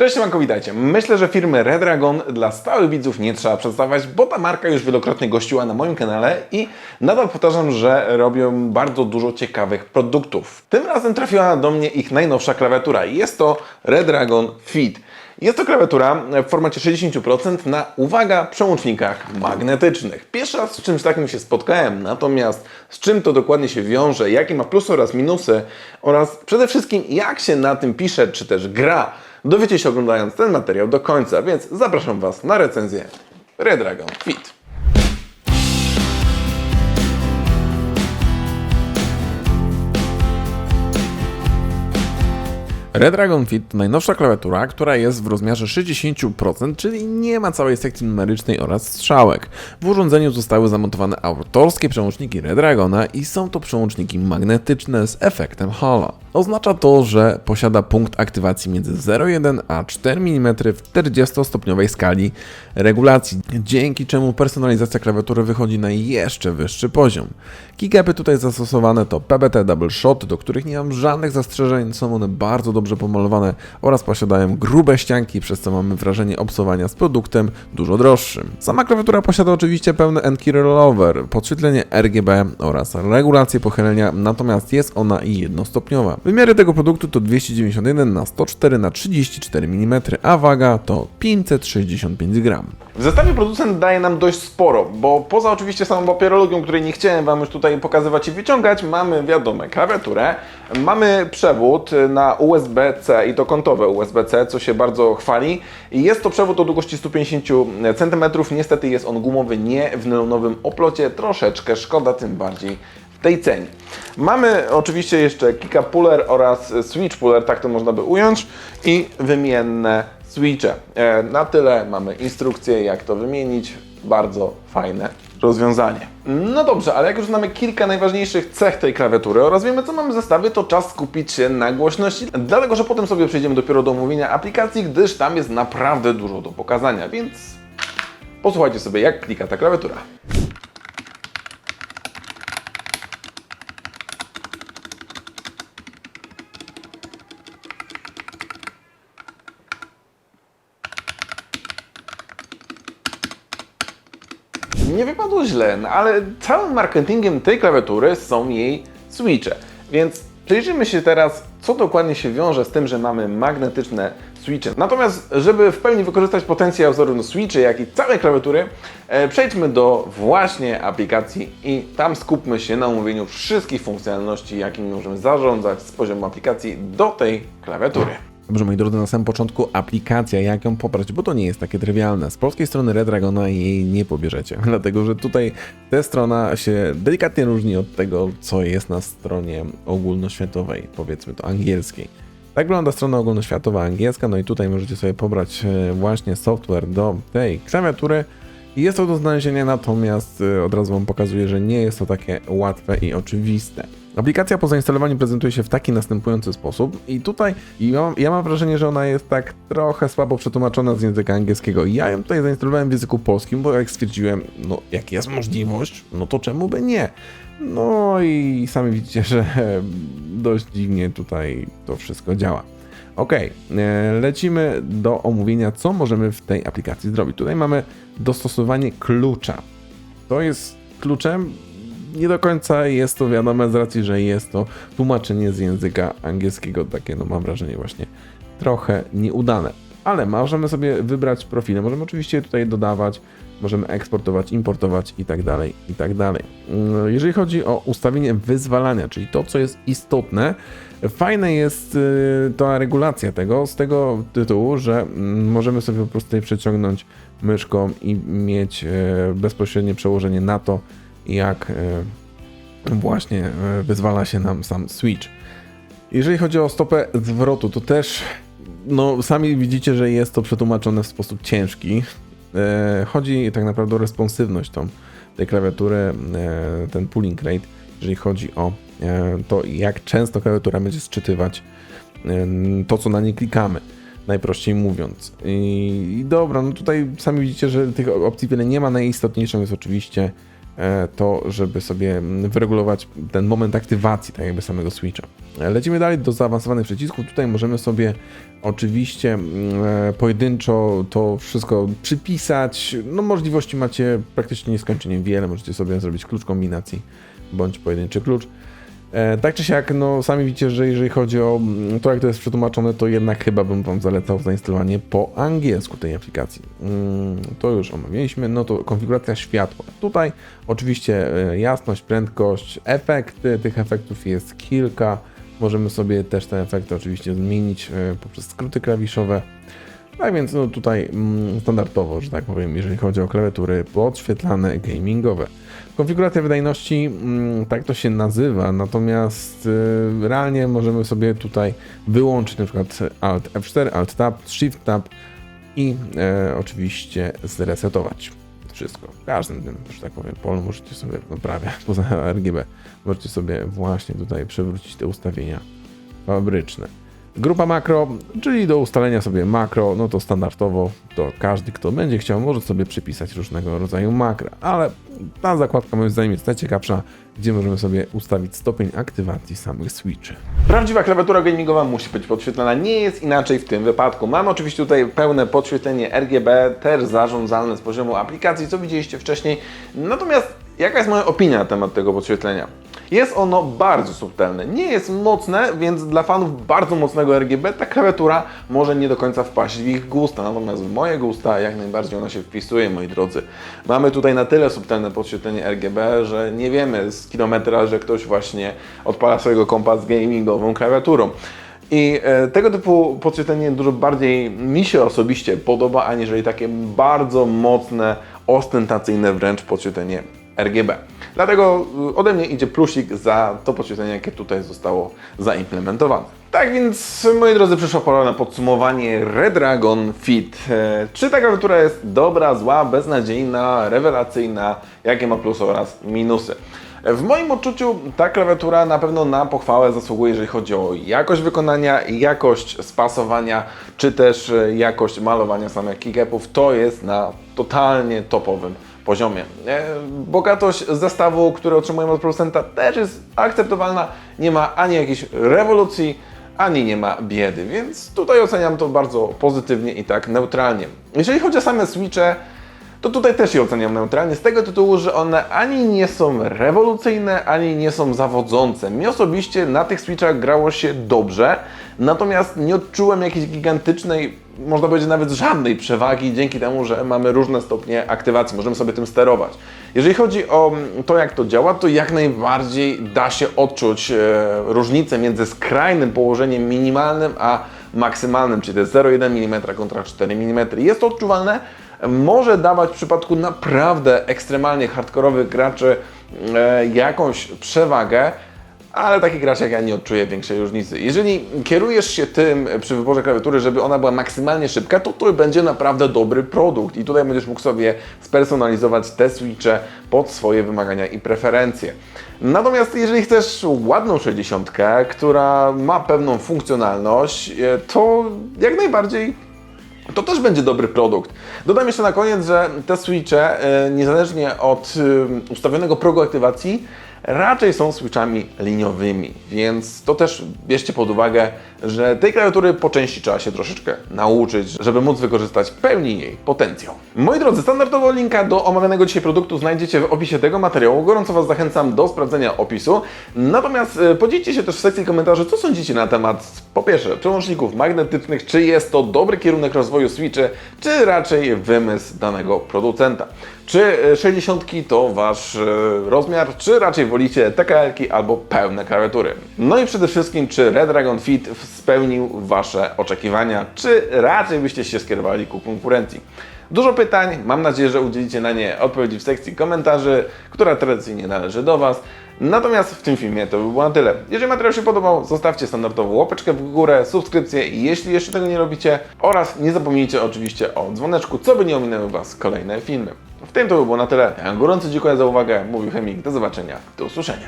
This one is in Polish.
Cześć, siemanko, witajcie. Myślę, że firmy Red Dragon dla stałych widzów nie trzeba przedstawiać, bo ta marka już wielokrotnie gościła na moim kanale i nadal powtarzam, że robią bardzo dużo ciekawych produktów. Tym razem trafiła do mnie ich najnowsza klawiatura jest to Red Dragon Fit. Jest to klawiatura w formacie 60% na, uwaga, przełącznikach magnetycznych. Pierwszy raz z czymś takim się spotkałem, natomiast z czym to dokładnie się wiąże, jakie ma plusy oraz minusy oraz przede wszystkim jak się na tym pisze, czy też gra, dowiecie się oglądając ten materiał do końca, więc zapraszam Was na recenzję Red Dragon Fit. Red Dragon Fit to najnowsza klawiatura, która jest w rozmiarze 60%, czyli nie ma całej sekcji numerycznej oraz strzałek. W urządzeniu zostały zamontowane autorskie przełączniki Red Dragona i są to przełączniki magnetyczne z efektem Halo. Oznacza to, że posiada punkt aktywacji między 0,1 a 4 mm w 40-stopniowej skali regulacji, dzięki czemu personalizacja klawiatury wychodzi na jeszcze wyższy poziom. Keycapy tutaj zastosowane to PBT Double Shot, do których nie mam żadnych zastrzeżeń, są one bardzo dobrze pomalowane oraz posiadają grube ścianki, przez co mamy wrażenie obsowania z produktem dużo droższym. Sama klawiatura posiada oczywiście pełny N-key rollover, podświetlenie RGB oraz regulację pochylenia, natomiast jest ona jednostopniowa. Wymiary tego produktu to 291 na 104 na 34 mm, a waga to 565 gram. W zestawie producent daje nam dość sporo, bo poza oczywiście samą papierologią, której nie chciałem Wam już tutaj pokazywać i wyciągać, mamy wiadome klawiaturę, mamy przewód na USB-C i to kątowe USB-C, co się bardzo chwali. Jest to przewód o długości 150 cm, niestety jest on gumowy, nie w nylonowym oplocie, troszeczkę szkoda, tym bardziej w tej cenie. Mamy oczywiście jeszcze Kika Puller oraz Switch Puller, tak to można by ująć, i wymienne switche. E, Na tyle mamy instrukcję, jak to wymienić. Bardzo fajne rozwiązanie. No dobrze, ale jak już znamy kilka najważniejszych cech tej klawiatury oraz wiemy, co mamy w zestawie, to czas skupić się na głośności, dlatego że potem sobie przejdziemy dopiero do omówienia aplikacji, gdyż tam jest naprawdę dużo do pokazania, więc posłuchajcie sobie, jak klika ta klawiatura. Nie wypadło źle, no ale całym marketingiem tej klawiatury są jej switche. Więc przyjrzyjmy się teraz, co dokładnie się wiąże z tym, że mamy magnetyczne switche. Natomiast, żeby w pełni wykorzystać potencjał zarówno switchy, jak i całej klawiatury, e, przejdźmy do właśnie aplikacji i tam skupmy się na omówieniu wszystkich funkcjonalności, jakimi możemy zarządzać z poziomu aplikacji do tej klawiatury. Dobrze, moi drodzy, na samym początku aplikacja, jak ją pobrać, bo to nie jest takie trywialne. Z polskiej strony Red Dragona jej nie pobierzecie, dlatego że tutaj ta strona się delikatnie różni od tego, co jest na stronie ogólnoświatowej, powiedzmy to angielskiej. Tak wygląda strona ogólnoświatowa angielska, no i tutaj możecie sobie pobrać e, właśnie software do tej klawiatury. Jest to do znalezienia, natomiast e, od razu Wam pokazuję, że nie jest to takie łatwe i oczywiste. Aplikacja po zainstalowaniu prezentuje się w taki następujący sposób i tutaj ja mam, ja mam wrażenie, że ona jest tak trochę słabo przetłumaczona z języka angielskiego. Ja ją tutaj zainstalowałem w języku polskim, bo jak stwierdziłem, no jak jest możliwość, no to czemu by nie? No i sami widzicie, że dość dziwnie tutaj to wszystko działa. Ok, lecimy do omówienia, co możemy w tej aplikacji zrobić. Tutaj mamy dostosowanie klucza. To jest kluczem. Nie do końca jest to wiadome z racji, że jest to tłumaczenie z języka angielskiego, takie no mam wrażenie właśnie trochę nieudane. Ale możemy sobie wybrać profile, możemy oczywiście tutaj dodawać, możemy eksportować, importować i tak dalej, i tak dalej. Mm, Jeżeli chodzi o ustawienie wyzwalania, czyli to, co jest istotne, fajne jest y, ta regulacja tego z tego tytułu, że mm, możemy sobie po prostu tutaj przeciągnąć myszką i mieć e, bezpośrednie przełożenie na to, jak e, właśnie e, wyzwala się nam sam Switch. Jeżeli chodzi o stopę zwrotu, to też no, sami widzicie, że jest to przetłumaczone w sposób ciężki. E, chodzi tak naprawdę o responsywność tą, tej klawiatury, ten pulling rate, jeżeli chodzi o to, jak często klawiatura będzie sczytywać to, co na nie klikamy. Najprościej mówiąc. I, I dobra, no tutaj sami widzicie, że tych opcji wiele nie ma. Najistotniejszą jest oczywiście to, żeby sobie wyregulować ten moment aktywacji tak jakby samego switcha. E, Lecimy dalej do zaawansowanych przycisków. Tutaj możemy sobie oczywiście mm, e, pojedynczo to wszystko przypisać. No możliwości macie praktycznie nieskończenie wiele. Możecie sobie zrobić klucz kombinacji bądź pojedynczy klucz. E, tak czy siak, no sami widzicie, że jeżeli chodzi o mm, to, jak to jest przetłumaczone, to jednak chyba bym Wam zalecał zainstalowanie po angielsku tej aplikacji. Mm, to już omawialiśmy. No to konfiguracja światła. Tutaj oczywiście e, jasność, prędkość, efekty. Tych efektów jest kilka. Możemy sobie też te efekty oczywiście zmienić e, poprzez skróty klawiszowe. Tak więc no tutaj mm, standardowo, że tak powiem, jeżeli chodzi o klawiatury podświetlane gamingowe. Konfiguracja wydajności, mm, tak to się nazywa, natomiast y, realnie możemy sobie tutaj wyłączyć na przykład Alt F4, Alt Tab, Shift Tab i e, oczywiście zresetować wszystko. W każdym tym, że tak powiem, polu możecie sobie, no prawie poza RGB, możecie sobie właśnie tutaj przewrócić te ustawienia fabryczne. Grupa makro, czyli do ustalenia sobie makro, no to standardowo to każdy, kto będzie chciał, może sobie przypisać różnego rodzaju makra, ale ta zakładka moim zdaniem jest najciekawsza, gdzie możemy sobie ustawić stopień aktywacji samych switchy. Prawdziwa klawiatura gamingowa musi być podświetlana. Nie jest inaczej w tym wypadku. Mamy oczywiście tutaj pełne podświetlenie RGB, też zarządzalne z poziomu aplikacji, co widzieliście wcześniej. Natomiast jaka jest moja opinia na temat tego podświetlenia? Jest ono bardzo subtelne. Nie jest mocne, więc dla fanów bardzo mocnego RGB ta klawiatura może nie do końca wpaść w ich gusta. Natomiast w moje gusta jak najbardziej ona się wpisuje, moi drodzy. Mamy tutaj na tyle subtelne podświetlenie RGB, że nie wiemy z kilometra, że ktoś właśnie odpala swojego kompa z gamingową klawiaturą. I e, tego typu podświetlenie dużo bardziej mi się osobiście podoba, aniżeli takie bardzo mocne, ostentacyjne wręcz podświetlenie RGB. Dlatego y, ode mnie idzie plusik za to podświetlenie, jakie tutaj zostało zaimplementowane. Tak więc, moi drodzy, przyszła pora na podsumowanie Redragon Fit. E, Czy ta klawiatura jest dobra, zła, beznadziejna, rewelacyjna, jakie ma plusy oraz minusy? W moim odczuciu ta klawiatura na pewno na pochwałę zasługuje, jeżeli chodzi o jakość wykonania, jakość spasowania, czy też e, jakość malowania samych keycapów. To jest na totalnie topowym poziomie. E, Bogatość zestawu, który otrzymujemy od producenta też jest akceptowalna. Nie ma ani jakiejś rewolucji, ani nie ma biedy, więc tutaj oceniam to bardzo pozytywnie i tak neutralnie. Jeżeli chodzi o same switche, to tutaj też je oceniam neutralnie z tego tytułu, że one ani nie są rewolucyjne, ani nie są zawodzące. Mi osobiście na tych switchach grało się dobrze, natomiast nie odczułem jakiejś gigantycznej, można powiedzieć nawet żadnej przewagi dzięki temu, że mamy różne stopnie aktywacji, możemy sobie tym sterować. Jeżeli chodzi o to, jak to działa, to jak najbardziej da się odczuć e, różnicę między skrajnym położeniem minimalnym a maksymalnym, czyli jest 0,1 mm kontra 4 mm. Jest to odczuwalne, może dawać w przypadku naprawdę ekstremalnie hardkorowych graczy e, jakąś przewagę, ale taki gracz jak ja nie odczuje większej różnicy. Jeżeli kierujesz się tym przy wyborze klawiatury, żeby ona była maksymalnie szybka, to to będzie naprawdę dobry produkt i tutaj będziesz mógł sobie spersonalizować te switche pod swoje wymagania i preferencje. Natomiast jeżeli chcesz ładną 60, która ma pewną funkcjonalność, e, to jak najbardziej to też będzie dobry produkt. Dodam jeszcze na koniec, że te switche, e, niezależnie od e, ustawionego progu aktywacji, raczej są switchami liniowymi, więc to też bierzcie pod uwagę, że tej klawiatury po części trzeba się troszeczkę nauczyć, żeby móc wykorzystać pełni jej potencjał. Moi drodzy, standardowo linka do omawianego dzisiaj produktu znajdziecie w opisie tego materiału. Gorąco Was zachęcam do sprawdzenia opisu. Natomiast e, podzielcie się też w sekcji komentarzy, co sądzicie na temat, po pierwsze, przełączników magnetycznych, czy jest to dobry kierunek rozwoju switchy, czy raczej wymysł danego producenta. Czy e, 60 to Wasz e, rozmiar, czy raczej wolicie TKL-ki albo pełne klawiatury? No i przede wszystkim, czy Red Dragon Fit spełnił Wasze oczekiwania, czy raczej byście się skierowali ku konkurencji? Dużo pytań, mam nadzieję, że udzielicie na nie odpowiedzi w sekcji komentarzy, która tradycyjnie należy do Was. Natomiast w tym filmie to by było na tyle. Jeżeli materiał się podobał, zostawcie standardową łapeczkę w górę, subskrypcję, jeśli jeszcze tego nie robicie oraz nie zapomnijcie oczywiście o dzwoneczku, co by nie ominęły Was kolejne filmy. W tym to by było na tyle. Ja gorąco dziękuję za uwagę. Mówił Chemik. Do zobaczenia. Do usłyszenia.